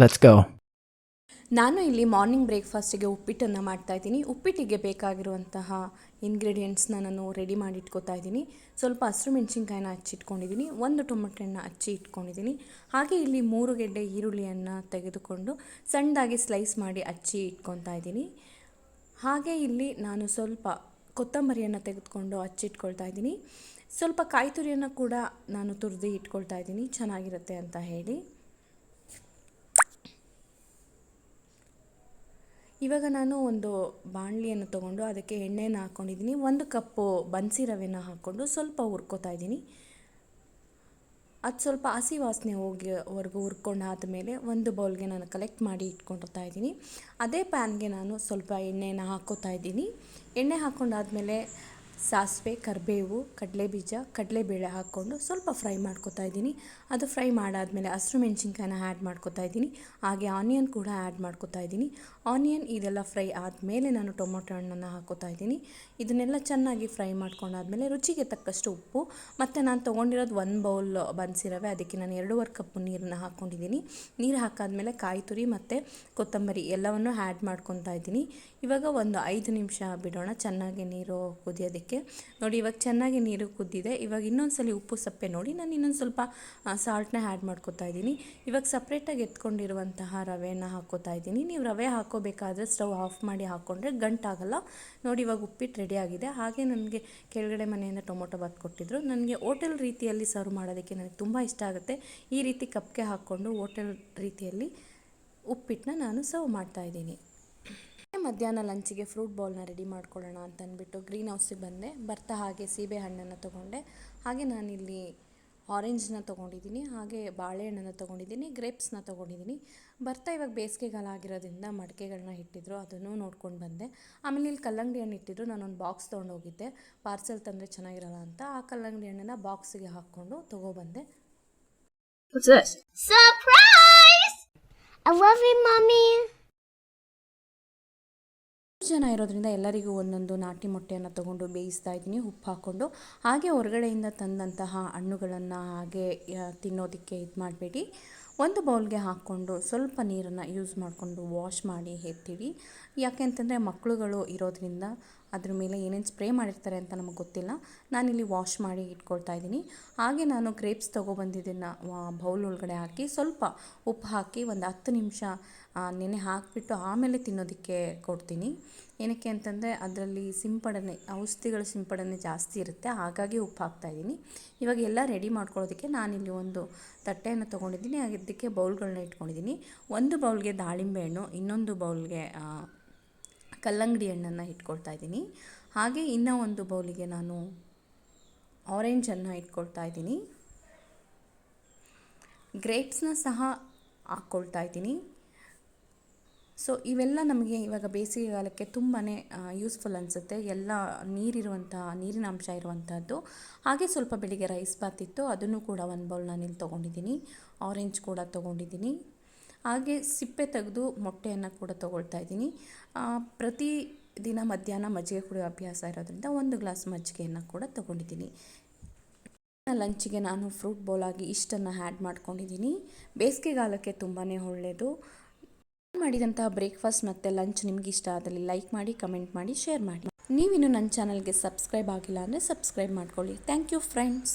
Let's ಗೋ ನಾನು ಇಲ್ಲಿ morning ಬ್ರೇಕ್ಫಾಸ್ಟಿಗೆ ಉಪ್ಪಿಟ್ಟನ್ನು ಮಾಡ್ತಾ ಇದ್ದೀನಿ. ಉಪ್ಪಿಟ್ಟಿಗೆ ಬೇಕಾಗಿರುವಂತಹ ಇಂಗ್ರೀಡಿಯೆಂಟ್ಸ್ನ ನಾನು ರೆಡಿ ಮಾಡಿ ಇಟ್ಕೋತಾ ಇದ್ದೀನಿ. ಸ್ವಲ್ಪ ಹಸಿರು ಮೆಣಸಿನ್ಕಾಯಿನ ಹಚ್ಚಿಟ್ಕೊಂಡಿದ್ದೀನಿ. ಒಂದು ಟೊಮೆಟೊನ ಹಚ್ಚಿ ಇಟ್ಕೊಂಡಿದ್ದೀನಿ. ಹಾಗೆ ಇಲ್ಲಿ ಮೂರು ಗೆಡ್ಡೆ ಈರುಳ್ಳಿಯನ್ನು ತೆಗೆದುಕೊಂಡು ಸಣ್ಣದಾಗಿ ಸ್ಲೈಸ್ ಮಾಡಿ ಹಚ್ಚಿ ಇಟ್ಕೊತಾ ಇದ್ದೀನಿ. ಹಾಗೆ ಇಲ್ಲಿ ನಾನು ಸ್ವಲ್ಪ ಕೊತ್ತಂಬರಿಯನ್ನು ತೆಗೆದುಕೊಂಡು ಹಚ್ಚಿಟ್ಕೊಳ್ತಾ ಇದ್ದೀನಿ. ಸ್ವಲ್ಪ ಕಾಯಿ ತುರಿಯನ್ನು ಕೂಡ ನಾನು ತುರಿದು ಇಟ್ಕೊಳ್ತಾ ಇದ್ದೀನಿ. ಚೆನ್ನಾಗಿರುತ್ತೆ ಅಂತ ಹೇಳಿ. ಇವಾಗ ನಾನು ಒಂದು ಬಾಣಲಿಯನ್ನು ತೊಗೊಂಡು ಅದಕ್ಕೆ ಎಣ್ಣೆನ ಹಾಕ್ಕೊಂಡಿದ್ದೀನಿ ಒಂದು ಕಪ್ಪು ಬನ್ಸಿ ರವೆನ ಹಾಕ್ಕೊಂಡು ಸ್ವಲ್ಪ ಹುರ್ಕೋತಾ ಇದ್ದೀನಿ. ಅದು ಸ್ವಲ್ಪ ಹಸಿ ವಾಸನೆ ಹೋಗಿವರೆಗೂ ಹುರ್ಕೊಂಡು ಆದಮೇಲೆ ಒಂದು ಬೌಲ್ಗೆ ನಾನು ಕಲೆಕ್ಟ್ ಮಾಡಿ ಇಟ್ಕೊಂಡಿರ್ತಾ ಇದ್ದೀನಿ. ಅದೇ ಪ್ಯಾನ್ಗೆ ನಾನು ಸ್ವಲ್ಪ ಎಣ್ಣೆನ ಹಾಕ್ಕೋತಾ ಇದ್ದೀನಿ. ಎಣ್ಣೆ ಹಾಕ್ಕೊಂಡಾದಮೇಲೆ ಸಾಸಿವೆ, ಕರಿಬೇವು, ಕಡಲೆಬೀಜ, ಕಡಲೆಬೇಳೆ ಹಾಕ್ಕೊಂಡು ಸ್ವಲ್ಪ ಫ್ರೈ ಮಾಡ್ಕೊತಾ ಇದ್ದೀನಿ. ಅದು ಫ್ರೈ ಮಾಡಾದಮೇಲೆ ಹಸಿರು ಮೆಣಸಿನ್ಕಾಯಿನ ಆ್ಯಡ್ ಮಾಡ್ಕೊತಾ ಇದ್ದೀನಿ. ಹಾಗೆ ಆನಿಯನ್ ಕೂಡ ಆ್ಯಡ್ ಮಾಡ್ಕೊತಾ ಇದ್ದೀನಿ. ಆನಿಯನ್ ಇದೆಲ್ಲ ಫ್ರೈ ಆದಮೇಲೆ ನಾನು ಟೊಮೊಟೊ ಹಣ್ಣನ್ನು ಹಾಕೋತಾ ಇದ್ದೀನಿ. ಇದನ್ನೆಲ್ಲ ಚೆನ್ನಾಗಿ ಫ್ರೈ ಮಾಡ್ಕೊಂಡಾದಮೇಲೆ ರುಚಿಗೆ ತಕ್ಕಷ್ಟು ಉಪ್ಪು ಮತ್ತು ನಾನು ತೊಗೊಂಡಿರೋದು ಒಂದು ಬೌಲ್ ಬನ್ಸಿರವೆ. ಅದಕ್ಕೆ ನಾನು ಎರಡೂವರೆ ಕಪ್ ನೀರನ್ನು ಹಾಕ್ಕೊಂಡಿದ್ದೀನಿ ನೀರು ಹಾಕಾದಮೇಲೆ ಕಾಯಿ ತುರಿ ಮತ್ತು ಕೊತ್ತಂಬರಿ ಎಲ್ಲವನ್ನು ಆ್ಯಡ್ ಮಾಡ್ಕೊತಾ ಇದ್ದೀನಿ. ಇವಾಗ ಒಂದು ಐದು ನಿಮಿಷ ಬಿಡೋಣ. ಚೆನ್ನಾಗಿ ನೀರು ಕುದಿಯೋದಕ್ಕೆ. ನೋಡಿ, ಇವಾಗ ಚೆನ್ನಾಗಿ ನೀರು ಕುದ್ದಿದೆ. ಇವಾಗ ಇನ್ನೊಂದು ಸಲ ಉಪ್ಪು ಸಪ್ಪೆ ನೋಡಿ ನಾನು ಇನ್ನೊಂದು ಸ್ವಲ್ಪ ಸಾಲ್ಟ್ನ ಆ್ಯಡ್ ಮಾಡ್ಕೋತಾ ಇದ್ದೀನಿ. ಇವಾಗ ಸಪ್ರೇಟಾಗಿ ಎತ್ಕೊಂಡಿರುವಂತಹ ರವೆಯನ್ನು ಹಾಕೋತಾ ಇದ್ದೀನಿ. ನೀವು ರವೆ ಹಾಕೋಬೇಕಾದ್ರೆ ಸ್ಟವ್ ಆಫ್ ಮಾಡಿ ಹಾಕ್ಕೊಂಡ್ರೆ ಗಂಟಾಗಲ್ಲ. ನೋಡಿ, ಇವಾಗ ಉಪ್ಪಿಟ್ಟು ರೆಡಿ ಆಗಿದೆ. ಹಾಗೆ ನನಗೆ ಕೆಳಗಡೆ ಮನೆಯಿಂದ ಟೊಮೊಟೊ ಬಾತ್ ಕೊಟ್ಟಿದ್ರು ನನಗೆ ಹೋಟೆಲ್ ರೀತಿಯಲ್ಲಿ ಸರ್ವ್ ಮಾಡೋದಕ್ಕೆ ನನಗೆ ತುಂಬ ಇಷ್ಟ ಆಗುತ್ತೆ. ಈ ರೀತಿ ಕಪ್ಗೆ ಹಾಕ್ಕೊಂಡು ಹೋಟೆಲ್ ರೀತಿಯಲ್ಲಿ ಉಪ್ಪಿಟ್ಟನ್ನ ನಾನು ಸರ್ವ್ ಮಾಡ್ತಾ ಇದ್ದೀನಿ. ಮಧ್ಯಾಹ್ನ ಲಂಚಿಗೆ ಫ್ರೂಟ್ ಬೌಲ್ನ ರೆಡಿ ಮಾಡ್ಕೊಳ್ಳೋಣ ಅಂತ ಅಂದ್ಬಿಟ್ಟು ಗ್ರೀನ್ ಹೌಸಿಗೆ ಬಂದೆ ಬರ್ತಾ ಹಾಗೆ ಸೀಬೆ ಹಣ್ಣನ್ನು ತೊಗೊಂಡೆ ಹಾಗೆ ನಾನಿಲ್ಲಿ ಆರೆಂಜ್ನ ತೊಗೊಂಡಿದ್ದೀನಿ ಹಾಗೆ ಬಾಳೆಹಣ್ಣನ್ನು ತೊಗೊಂಡಿದ್ದೀನಿ ಗ್ರೇಪ್ಸ್ನ ತೊಗೊಂಡಿದ್ದೀನಿ ಬರ್ತಾ ಇವಾಗ ಬೇಸಿಗೆಗಾಲ ಆಗಿರೋದ್ರಿಂದ ಮಡಿಕೆಗಳನ್ನ ಇಟ್ಟಿದ್ರು ಅದನ್ನು ನೋಡ್ಕೊಂಡು ಬಂದೆ ಆಮೇಲೆ ಇಲ್ಲಿ ಕಲ್ಲಂಗಡಿ ಹಣ್ಣು ಇಟ್ಟಿದ್ರು ನಾನೊಂದು ಬಾಕ್ಸ್ ತೊಗೊಂಡೋಗಿದ್ದೆ ಪಾರ್ಸೆಲ್ ತಂದರೆ ಚೆನ್ನಾಗಿರಲ್ಲ ಅಂತ ಆ ಕಲ್ಲಂಗಡಿ ಹಣ್ಣನ್ನು ಬಾಕ್ಸಿಗೆ ಹಾಕ್ಕೊಂಡು ತೊಗೊಬಂದೆ What's this? Surprise! I love you, Mommy. ಜನ ಇರೋದ್ರಿಂದ ಎಲ್ಲರಿಗೂ ಒಂದೊಂದು ನಾಟಿ ಮೊಟ್ಟೆಯನ್ನು ತಗೊಂಡು ಬೇಯಿಸ್ತಾ ಇದ್ದೀನಿ, ಉಪ್ಪು ಹಾಕ್ಕೊಂಡು. ಹಾಗೆ ಹೊರಗಡೆಯಿಂದ ತಂದಂತಹ ಹಣ್ಣುಗಳನ್ನು ಹಾಗೆ ತಿನ್ನೋದಕ್ಕೆ ಇದು ಮಾಡಬೇಡಿ ಒಂದು ಬೌಲ್ಗೆ ಹಾಕ್ಕೊಂಡು ಸ್ವಲ್ಪ ನೀರನ್ನು ಯೂಸ್ ಮಾಡಿಕೊಂಡು ವಾಶ್ ಮಾಡಿ ಎತ್ತೀವಿ ಯಾಕೆ ಅಂತಂದರೆ ಮಕ್ಕಳುಗಳು ಇರೋದ್ರಿಂದ ಅದ್ರ ಮೇಲೆ ಏನೇನು ಸ್ಪ್ರೇ ಮಾಡಿರ್ತಾರೆ ಅಂತ ನಮಗೆ ಗೊತ್ತಿಲ್ಲ. ನಾನಿಲ್ಲಿ ವಾಶ್ ಮಾಡಿ ಇಟ್ಕೊಳ್ತಾ ಇದ್ದೀನಿ. ಹಾಗೆ ನಾನು ಗ್ರೇಪ್ಸ್ ತೊಗೊಬಂದಿದ್ದನ್ನು ಬೌಲ್ ಒಳಗಡೆ ಹಾಕಿ ಸ್ವಲ್ಪ ಉಪ್ಪು ಹಾಕಿ ಒಂದು ಹತ್ತು ನಿಮಿಷ ನೆನೆ ಹಾಕಿಬಿಟ್ಟು ಆಮೇಲೆ ತಿನ್ನೋದಕ್ಕೆ ಕೊಡ್ತೀನಿ. ಏನಕ್ಕೆ ಅಂತಂದರೆ ಅದರಲ್ಲಿ ಸಿಂಪಡಣೆ, ಔಷಧಿಗಳ ಸಿಂಪಡಣೆ ಜಾಸ್ತಿ ಇರುತ್ತೆ. ಹಾಗಾಗಿ ಉಪ್ಪು ಹಾಕ್ತಾಯಿದ್ದೀನಿ ಇವಾಗ ಎಲ್ಲ ರೆಡಿ ಮಾಡ್ಕೊಳ್ಳೋದಕ್ಕೆ ನಾನಿಲ್ಲಿ ಒಂದು ತಟ್ಟೆಯನ್ನು ತೊಗೊಂಡಿದ್ದೀನಿ. ಅದಕ್ಕೆ ಬೌಲ್ಗಳನ್ನ ಇಟ್ಕೊಂಡಿದ್ದೀನಿ. ಒಂದು ಬೌಲ್ಗೆ ದಾಳಿಂಬೆ ಹಣ್ಣು, ಇನ್ನೊಂದು ಬೌಲ್ಗೆ ಕಲ್ಲಂಗಡಿ ಹಣ್ಣನ್ನು ಇಟ್ಕೊಳ್ತಾ ಇದ್ದೀನಿ. ಹಾಗೆ ಇನ್ನೂ ಒಂದು ಬೌಲಿಗೆ ನಾನು ಆರೆಂಜನ್ನು ಇಟ್ಕೊಳ್ತಾ ಇದ್ದೀನಿ. ಗ್ರೇಪ್ಸ್ನ ಸಹ ಹಾಕ್ಕೊಳ್ತಾ ಇದ್ದೀನಿ. ಸೊ ಇವೆಲ್ಲ ನಮಗೆ ಇವಾಗ ಬೇಸಿಗೆಗಾಲಕ್ಕೆ ತುಂಬಾ ಯೂಸ್ಫುಲ್ ಅನಿಸುತ್ತೆ. ಎಲ್ಲ ನೀರಿರುವಂಥ, ನೀರಿನ ಅಂಶ ಇರುವಂಥದ್ದು. ಹಾಗೆ ಸ್ವಲ್ಪ ಬೆಳಿಗ್ಗೆ ರೈಸ್ ಬಾತ್ ಇತ್ತು. ಅದನ್ನು ಕೂಡ ಒಂದು ಬೌಲ್ ನಾನಿಲ್ಲಿ ತೊಗೊಂಡಿದ್ದೀನಿ. ಆರೆಂಜ್ ಕೂಡ ತೊಗೊಂಡಿದ್ದೀನಿ. ಹಾಗೆ ಸಿಪ್ಪೆ ತೆಗೆದು ಮೊಟ್ಟೆಯನ್ನು ಕೂಡ ತೊಗೊಳ್ತಾ ಇದ್ದೀನಿ. ಪ್ರತಿ ದಿನ ಮಧ್ಯಾಹ್ನ ಮಜ್ಜಿಗೆ ಕುಡಿಯೋ ಅಭ್ಯಾಸ ಇರೋದ್ರಿಂದ ಒಂದು ಗ್ಲಾಸ್ ಮಜ್ಜಿಗೆಯನ್ನು ಕೂಡ ತೊಗೊಂಡಿದ್ದೀನಿ. ಲಂಚಿಗೆ ನಾನು ಫ್ರೂಟ್ ಬೌಲಾಗಿ ಇಷ್ಟನ್ನು ಆ್ಯಡ್ ಮಾಡ್ಕೊಂಡಿದ್ದೀನಿ. ಬೇಸಿಗೆಗಾಲಕ್ಕೆ ತುಂಬಾ ಒಳ್ಳೆಯದು ಮಾಡಿದಂತಹ ಬ್ರೇಕ್ಫಾಸ್ಟ್ ಮತ್ತು ಲಂಚ್ ನಿಮ್ಗೆ ಇಷ್ಟ ಆದಲ್ಲಿ ಲೈಕ್ ಮಾಡಿ ಕಮೆಂಟ್ ಮಾಡಿ ಶೇರ್ ಮಾಡಿ. ನೀವಿನ್ನು ನನ್ನ ಚಾನಲ್ಗೆ ಸಬ್ಸ್ಕ್ರೈಬ್ ಆಗಿಲ್ಲ ಅಂದರೆ ಸಬ್ಸ್ಕ್ರೈಬ್ ಮಾಡ್ಕೊಳ್ಳಿ. Thank you friends